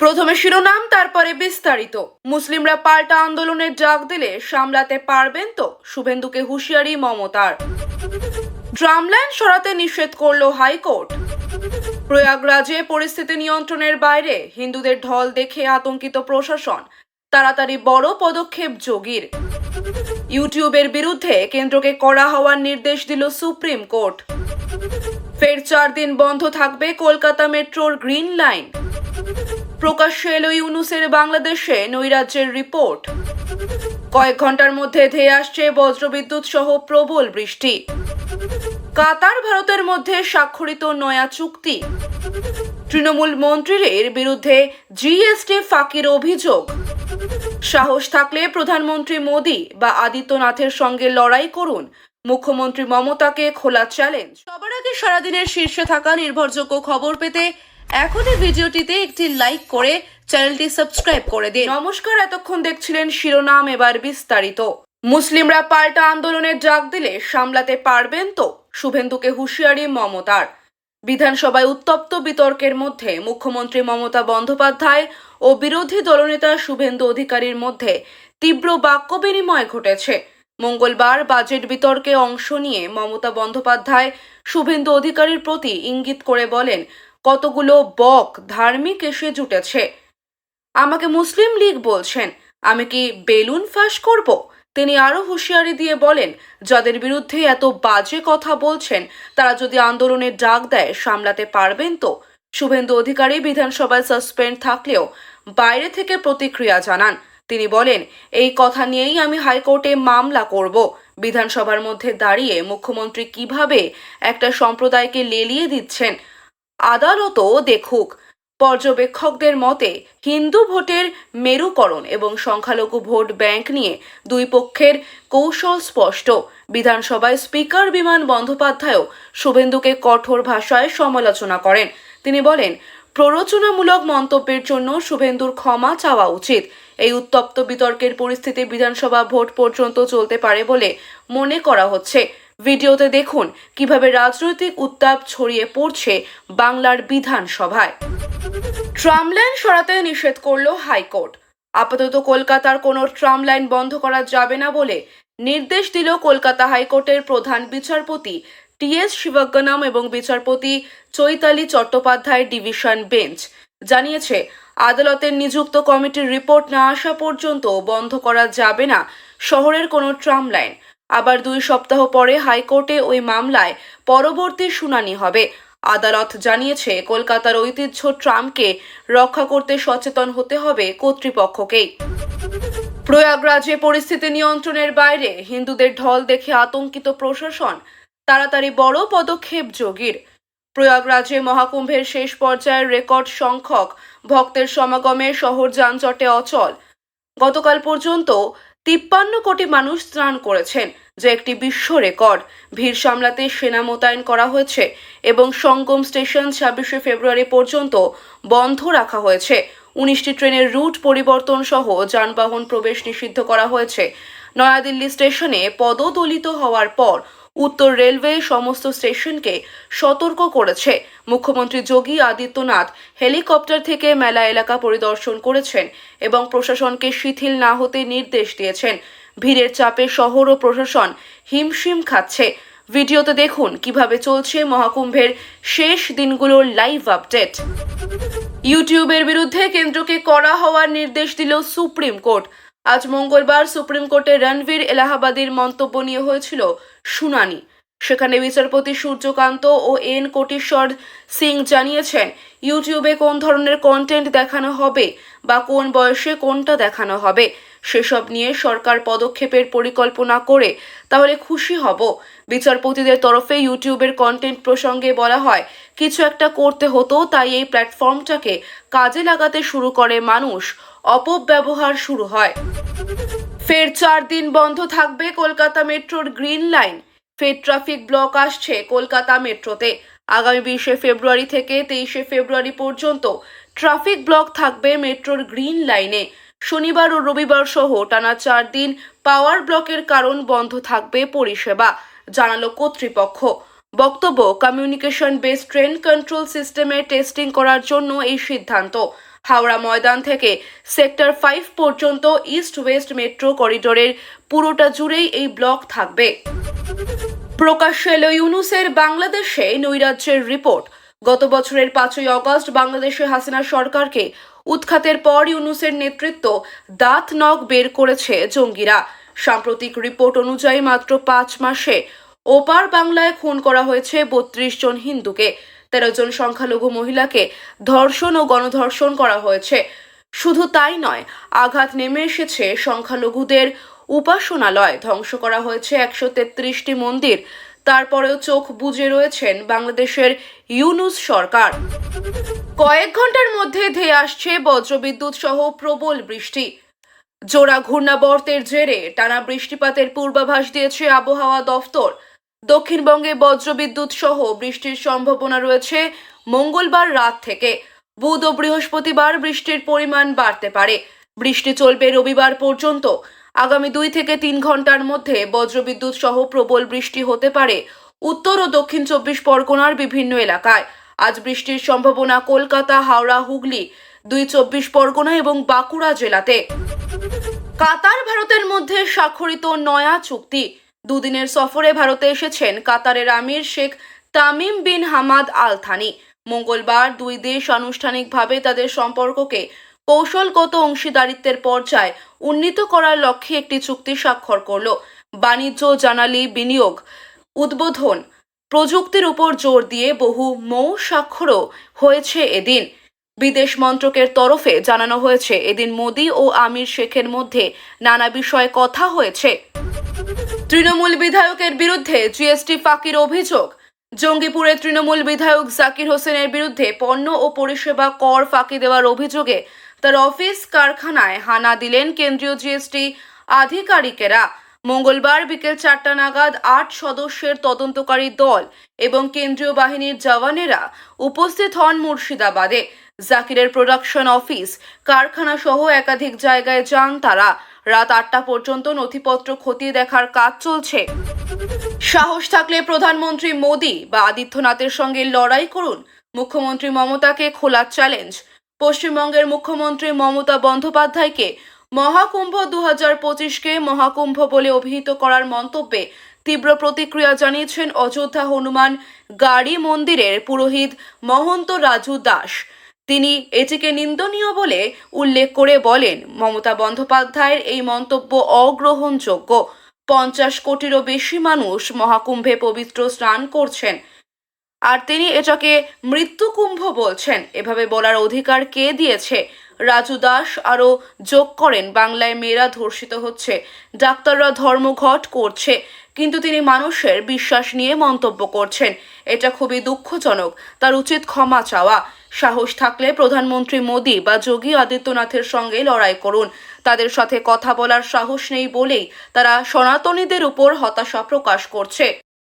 প্রথমে শিরোনাম, তারপরে বিস্তারিত। মুসলিমরা পাল্টা আন্দোলনের ডাক দিলে সামলাতে পারবেন তো? শুভেন্দুকে হুঁশিয়ারি মমতার। ড্রামল্যান্ড সরাতে নিষেধ করল হাইকোর্ট। প্রয়াগরাজে পরিস্থিতি নিয়ন্ত্রণের বাইরে হিন্দুদের ঢল দেখে আতঙ্কিত প্রশাসন। তাড়াতাড়ি বড় পদক্ষেপ যোগীর। ইউটিউবের বিরুদ্ধে কেন্দ্রকে কড়া হওয়ার নির্দেশ দিল সুপ্রিম কোর্ট। ফের চার দিন বন্ধ থাকবে কলকাতা মেট্রোর গ্রিন লাইন। প্রকাশ্যে এলো ইউনুসের বাংলাদেশে নৈরাজ্যের রিপোর্ট। কয়েক ঘণ্টার মধ্যে ধেয়ে আসছে বজ্রবিদ্যুৎ সহ প্রবল বৃষ্টি। কাতার ভারতের মধ্যে স্বাক্ষরিত নয়া চুক্তি। তৃণমূল মন্ত্রীর বিরুদ্ধে জিএসটি ফাঁকির অভিযোগ। সাহস থাকলে প্রধানমন্ত্রী মোদী বা আদিত্যনাথের সঙ্গে লড়াই করুন। মুখ্যমন্ত্রী মমতাকে খোলা চ্যালেঞ্জ সবার আগে সারাদিনের শীর্ষে থাকা নির্ভরযোগ্য খবর পেতে এখনই ভিডিওটিতে একটি লাইক করে চ্যানেলটি সাবস্ক্রাইব করে দিন। নমস্কার, এতক্ষণ দেখছিলেন শিরোনাম, এবার বিস্তারিত। মুসলিমরা পাল্টা আন্দোলনের ডাক দিলে সামলাতে পারবেন তো? শুভেন্দুকে হুঁশিয়ারি মমতার। বিধানসভায় উত্তপ্ত বিতর্কের মধ্যে মুখ্যমন্ত্রী মমতা বন্দ্যোপাধ্যায় ও বিরোধী দলনেতা শুভেন্দু অধিকারীর মধ্যে তীব্র বাক্য বিনিময় ঘটেছে। মঙ্গলবার বাজেট বিতর্কে অংশ নিয়ে মমতা বন্দ্যোপাধ্যায় শুভেন্দু অধিকারীর প্রতি ইঙ্গিত করে বলেন কতগুলো বক ধার্মিক এসে জুটেছে। আমাকে মুসলিম লীগ বলছেন, আমি কি বেলুন ফাঁস করব? তিনি আরও হুঁশিয়ারি দিয়ে বলেন, যাদের বিরুদ্ধে এত বাজে কথা বলছেন, তারা যদি আন্দোলনের ডাক দেয়, সামলাতে পারবেন তো? শুভেন্দু অধিকারী বিধানসভায় সাসপেন্ড থাকলেও বাইরে থেকে প্রতিক্রিয়া জানান। তিনি বলেন, এই কথা নিয়েই আমি হাইকোর্টে মামলা করব। বিধানসভার মধ্যে দাঁড়িয়ে মুখ্যমন্ত্রী কীভাবে একটা সম্প্রদায়কে লেলিয়ে দিচ্ছেন? আদালতও দেখুক। পর্যবেক্ষকদের মতে, হিন্দু ভোটের মেরুকরণ এবং সংখ্যালঘু ভোট ব্যাংক নিয়ে দুই পক্ষের কৌশল স্পষ্ট। বিধানসভায় স্পিকার বিমান বন্দ্যোপাধ্যায়ও শুভেন্দুকে কঠোর ভাষায় সমালোচনা করেন। তিনি বলেন, প্ররোচনামূলক মন্তব্যের জন্য শুভেন্দুর ক্ষমা চাওয়া উচিত। এই উত্তপ্ত বিতর্কের পরিস্থিতি বিধানসভা ভোট পর্যন্ত চলতে পারে বলে মনে করা হচ্ছে। ভিডিওতে দেখুন কীভাবে রাজনৈতিক উত্তাপ ছড়িয়ে পড়ছে বাংলার বিধানসভায়। ট্রামলাইন সরাতে নিষেধ করল হাইকোর্ট। আপাতত কলকাতার কোনো ট্রাম লাইন বন্ধ করা যাবে না বলে নির্দেশ দিল কলকাতা হাইকোর্টের প্রধান বিচারপতি টি এস শিবজ্ঞনম এবং বিচারপতি চৈতালি চট্টোপাধ্যায় ডিভিশন বেঞ্চ। জানিয়েছে, আদালতের নিযুক্ত কমিটির রিপোর্ট না আসা পর্যন্ত বন্ধ করা যাবে না শহরের কোনো ট্রাম লাইন আবার দুই সপ্তাহ পরে হাইকোর্টে ওই মামলায় পরবর্তী শুনানি হবে। আদালত জানিয়েছে, কলকাতার ঐতিহ্য ট্রামকে রক্ষা করতে সচেতন হতে হবে কর্তৃপক্ষকেই। প্রয়াগরাজে পরিস্থিতি নিয়ন্ত্রণের বাইরে হিন্দুদের ঢল দেখে আতঙ্কিত প্রশাসন, তাড়াতাড়ি বড় পদক্ষেপ যোগীর। প্রয়াগরাজে মহাকুম্ভের শেষ পর্যায়ের রেকর্ড সংখ্যক ভক্তের সমাগমে শহর যানজটে অচল। গতকাল পর্যন্ত তিপ্পান্ন কোটি মানুষ স্নান করেছেন, যা একটি বিশ্ব রেকর্ড। ভিড় সামলাতে সেনা মোতায়েন করা হয়েছে এবং সঙ্গম স্টেশন ছাব্বিশে ফেব্রুয়ারি পর্যন্ত বন্ধ রাখা হয়েছে। উনিশটি ট্রেনের রুট পরিবর্তন সহ যানবাহন প্রবেশ নিষিদ্ধ করা হয়েছে। নয়াদিল্লি স্টেশনে পদদলিত হওয়ার পর উত্তর রেলওয়ে সমস্ত স্টেশনকে সতর্ক করেছে। মুখ্যমন্ত্রী যোগী আদিত্যনাথ হেলিকপ্টার থেকে মেলা এলাকা পরিদর্শন করেছেন এবং প্রশাসনকে শিথিল না হতে নির্দেশ দিয়েছেন। ভিড়ের চাপে শহর ও প্রশাসন হিমশিম খাচ্ছে। ভিডিওতে দেখুন কীভাবে চলছে মহাকুম্ভের শেষ দিনগুলোর লাইভ আপডেট। ইউটিউবের বিরুদ্ধে কেন্দ্রকে করা হওয়ার নির্দেশ দিল সুপ্রিম কোর্ট। আজ মঙ্গলবার সুপ্রিম কোর্টে রণবীর এলাহাবাদের মন্তব্য নিয়ে হয়েছিল শুনানি। সেখানে বিচারপতি সূর্যকান্ত ও এন কোটিশ্বর সিং জানিয়েছেন, ইউটিউবে কোন ধরনের কন্টেন্ট দেখানো হবে বা কোন বয়সে কোনটা দেখানো হবে, সেসব নিয়ে সরকার পদক্ষেপের পরিকল্পনা করে তাহলে খুশি হব। বিচারপতিদের তরফে ইউটিউবের কন্টেন্ট প্রসঙ্গে বলা হয়, কিছু একটা করতে হতো তাই এই প্ল্যাটফর্মটাকে কাজে লাগাতে শুরু করে মানুষ। অপব্যবহার শুরু হয়। ফের চার দিন বন্ধ থাকবে কলকাতা মেট্রোর গ্রিন লাইন। ফের ট্রাফিক ব্লক আসছে কলকাতা মেট্রোতে। আগামী বিশে ফেব্রুয়ারি থেকে তেইশে ফেব্রুয়ারি পর্যন্ত ট্রাফিক ব্লক থাকবে মেট্রোর গ্রিন লাইনে। শনিবার ও রবিবার সহ টানা চার দিন পাওয়ার ব্লকের কারণ বন্ধ থাকবে পরিষেবা। জানালো কর্তৃপক্ষ। বক্তব্য, কমিউনিকেশন বেস ট্রেন কন্ট্রোল সিস্টেমে টেস্টিং করার জন্য এই সিদ্ধান্ত। হাওড়া ময়দান থেকে সেক্টর ফাইভ পর্যন্ত ইস্ট ওয়েস্ট মেট্রো করিডোরের পুরোটা জুড়েই এই ব্লক থাকবে। প্রকাশ্যে এলো ইউনুসের বাংলাদেশে নৈরাজ্যের রিপোর্ট। গত বছরের পাঁচই অগস্ট বাংলাদেশে হাসিনা সরকারকে উৎখাতের পর ইউনুসের নেতৃত্ব দাঁত নখ বের করেছে জঙ্গিরা। সাম্প্রতিক রিপোর্ট অনুযায়ী মাত্র পাঁচ মাসে ওপার বাংলায় খুন করা হয়েছে বত্রিশ জন হিন্দুকে। তেরো জন সংখ্যালঘু মহিলাকে ধর্ষণ ও গণধর্ষণ করা হয়েছে। শুধু তাই নয়, আঘাত নেমে এসেছে সংখ্যালঘুদের। উপাসনালয় ধ্বংস করা হয়েছে একশো তেত্রিশটি মন্দির। তারপরেও চোখ বুজে রয়েছেন বাংলাদেশের ইউনুস সরকার। কয়েক ঘণ্টার মধ্যে ধেয়ে আসছে বজ্রবিদ্যুৎ সহ প্রবল বৃষ্টি। জোড়া ঘূর্ণাবর্তের জেরে টানা বৃষ্টিপাতের পূর্বাভাস দিয়েছে আবহাওয়া দফতর। দক্ষিণবঙ্গে বজ্রবিদ্যুৎ সহ বৃষ্টির সম্ভাবনা রয়েছে মঙ্গলবার রাত থেকে। বুধ ও বৃহস্পতিবার বৃষ্টির পরিমাণ বাড়তে পারে। বৃষ্টি চলবে রবিবার পর্যন্ত। আগামী দুই থেকে তিন ঘণ্টার মধ্যে বজ্রবিদ্যুৎ সহ প্রবল বৃষ্টি হতে পারে উত্তর ও দক্ষিণ চব্বিশ পরগনার বিভিন্ন এলাকায়। আজ বৃষ্টির সম্ভাবনা কলকাতা, হাওড়া, হুগলি, দুই চব্বিশ পরগনা এবং বাঁকুড়া জেলাতে। কাতার ভারতের মধ্যে স্বাক্ষরিত নয়া চুক্তি। দুদিনের সফরে ভারতে এসেছেন কাতারের আমির Sheikh Tamim bin Hamad Al Thani মঙ্গলবার দুই দেশ আনুষ্ঠানিকভাবে তাদের সম্পর্ককে কৌশলগত অংশীদারিত্বের পর্যায়ে উন্নীত করার লক্ষ্যে একটি চুক্তি স্বাক্ষর করল। বাণিজ্য, জানালি, বিনিয়োগ, উদ্বোধন প্রযুক্তির উপর জোর দিয়ে বহু মৌ স্বাক্ষরও হয়েছে এদিন। বিদেশ মন্ত্রকের তরফে জানানো হয়েছে, এদিন মোদি ও আমির শেখের মধ্যে নানা বিষয়ে কথা হয়েছে। তৃণমূল বিধায়কের বিরুদ্ধে জিএসটি ফাঁকির অভিযোগ। জঙ্গিপুরে তৃণমূল বিধায়ক জাকির হোসেনের বিরুদ্ধে পণ্য ও পরিষেবা কর ফাঁকি দেওয়ার অভিযোগে তার অফিস কারখানায় হানা দিলেন কেন্দ্রীয় জিএসটি আধিকারিকেরা। মঙ্গলবার বিকেল চারটা নাগাদ আট সদস্যের তদন্তকারী দল এবং কেন্দ্রীয় বাহিনীর জওয়ানেরা উপস্থিত হন মুর্শিদাবাদে। জাকিরের প্রোডাকশন অফিস কারখানা সহ একাধিক জায়গায় যান তারা। রাত আটটা পর্যন্ত নথিপত্র খতিয়ে দেখার কাজ চলছে। সাহস থাকলে প্রধানমন্ত্রী মোদী বা আদিত্যনাথের সঙ্গে লড়াই করুন। মুখ্যমন্ত্রী মমতাকে খোলা চ্যালেঞ্জ পশ্চিমবঙ্গের মুখ্যমন্ত্রী মমতা বন্দ্যোপাধ্যায়কে মহাকুম্ভ দু হাজার পঁচিশকে মহাকুম্ভ বলে অভিহিত করার মন্তব্যে তীব্র প্রতিক্রিয়া জানিয়েছেন অযোধ্যা হনুমান গাড়ি মন্দিরের পুরোহিত মহন্ত রাজু দাস। তিনি এটিকে নিন্দনীয় বলে উল্লেখ করে বলেন, মমতা বন্দ্যোপাধ্যায়ের এই মন্তব্য অগ্রহণযোগ্য। পঞ্চাশ কোটিরও বেশি মানুষ মহাকুম্ভে পবিত্র স্নান করছেন। আর তিনি এটাকে মৃত্যুকুম্ভ বলছেন। এভাবে বলার অধিকার কে দিয়েছে? রাজু দাস আরও যোগ করেন, বাংলায় মেয়েরা ধর্ষিত হচ্ছে, ডাক্তাররা ধর্মঘট করছে, কিন্তু তিনি মানুষের বিশ্বাস নিয়ে মন্তব্য করছেন। এটা খুবই দুঃখজনক, তার উচিত ক্ষমা চাওয়া। সাহস থাকলে প্রধানমন্ত্রী মোদী বা যোগী আদিত্যনাথের সঙ্গে লড়াই করুন। তাদের সাথে কথা বলার সাহস নেই বলেই তারা সনাতনীদের উপর হতাশা প্রকাশ করছে।